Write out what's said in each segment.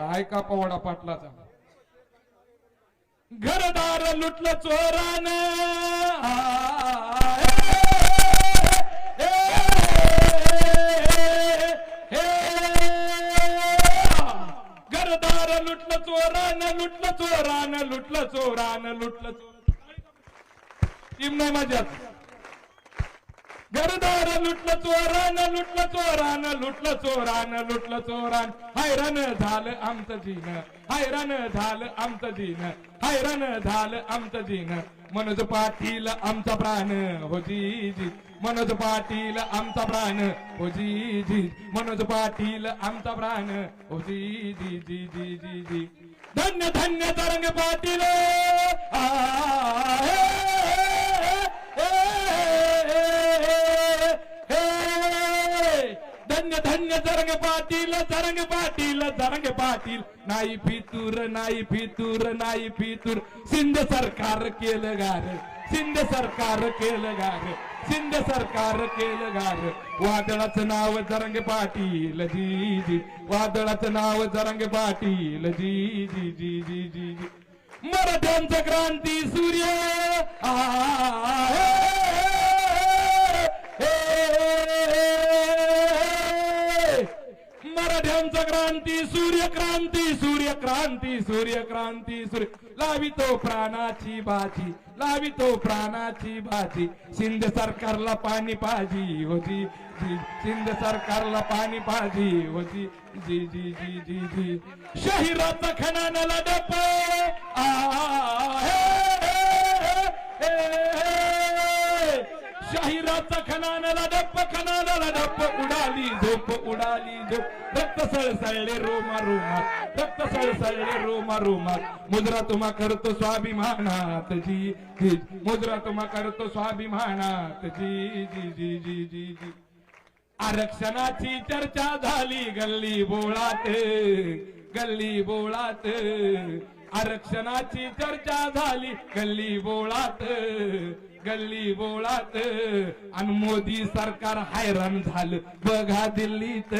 ऐका पवाडा पाटलाचा. घरदार लुटलं चोरान. घरदार लुटलं चोरान लुटलं चोरान लुटलं चोरान लुटलं चोर टीम नाही माझ्या घरदार लुटलं चोरान लुटलं चोरान लुटलं चोरान लुटलं चोरान. हैराण झालं आमचं जीन हैराण झालं आमचं जीन हैराण झालं आमचं जीन. मनोज पाटील आमचा प्राण हो जी जी मनोज पाटील आमचा प्राण हो जी जी मनोज पाटील आमचा प्राण हो जी जी जी जी जी जी धन्य धन्य तरंग पाटील. धन्य धन्य जरंग पाटील जरंग पाटील जरंग पाटील. नाही फितूर नाही फितूर नाही फितूर. सिंध सरकार केलं गार. सिंध सरकार केलं गार. सिंध सरकार केलं गार. वादळाचं नाव जरंग पाटील जी जी. वादळाचं नाव जरंग पाटील जी जी जी जी जी. जी मराठ्यांचं क्रांती सूर्य. मराठ्यांचा क्रांती सूर्यक्रांती सूर्यक्रांती सूर्यक्रांती सूर्य. लावितो प्राणाची बाजी लावितो प्राणाची बाजी. शिंदे सरकारला पाणी पाजी होती जी सिंध सरकारला पाणी पाजी होती जी जी जी जी जी शहिराचा खणानाला डप आ, शाहिराचा खणानाला डप खणानाला डप्प झोप उडाली झोप रक्त सळसळले रोमा रोमात रक्त सळसळले रोमा रोमात मुद्रा तुम्हा करतो स्वाभिमानात जी जी. मुद्रा तुम्हा करतो स्वाभिमानात जी जी जी जी जी जी. आरक्षणाची चर्चा झाली गल्ली बोळात गल्ली बोळात. आरक्षणाची चर्चा झाली गल्ली बोळात गल्ली बोळात. आणि मोदी सरकार हैराण झालं. बघा दिल्लीत.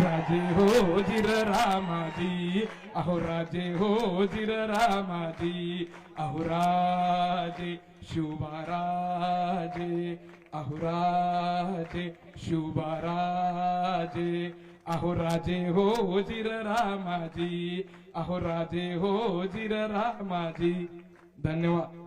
राजे हो जिर रामाजी. अहो राजे हो जिर रामाजी. अहो राजे शुभाराजे. अहो राजे शुभाराजे. अहो राजे हो जिर रामाजी. अहो राजे हो जिर रामाजी. धन्यवाद.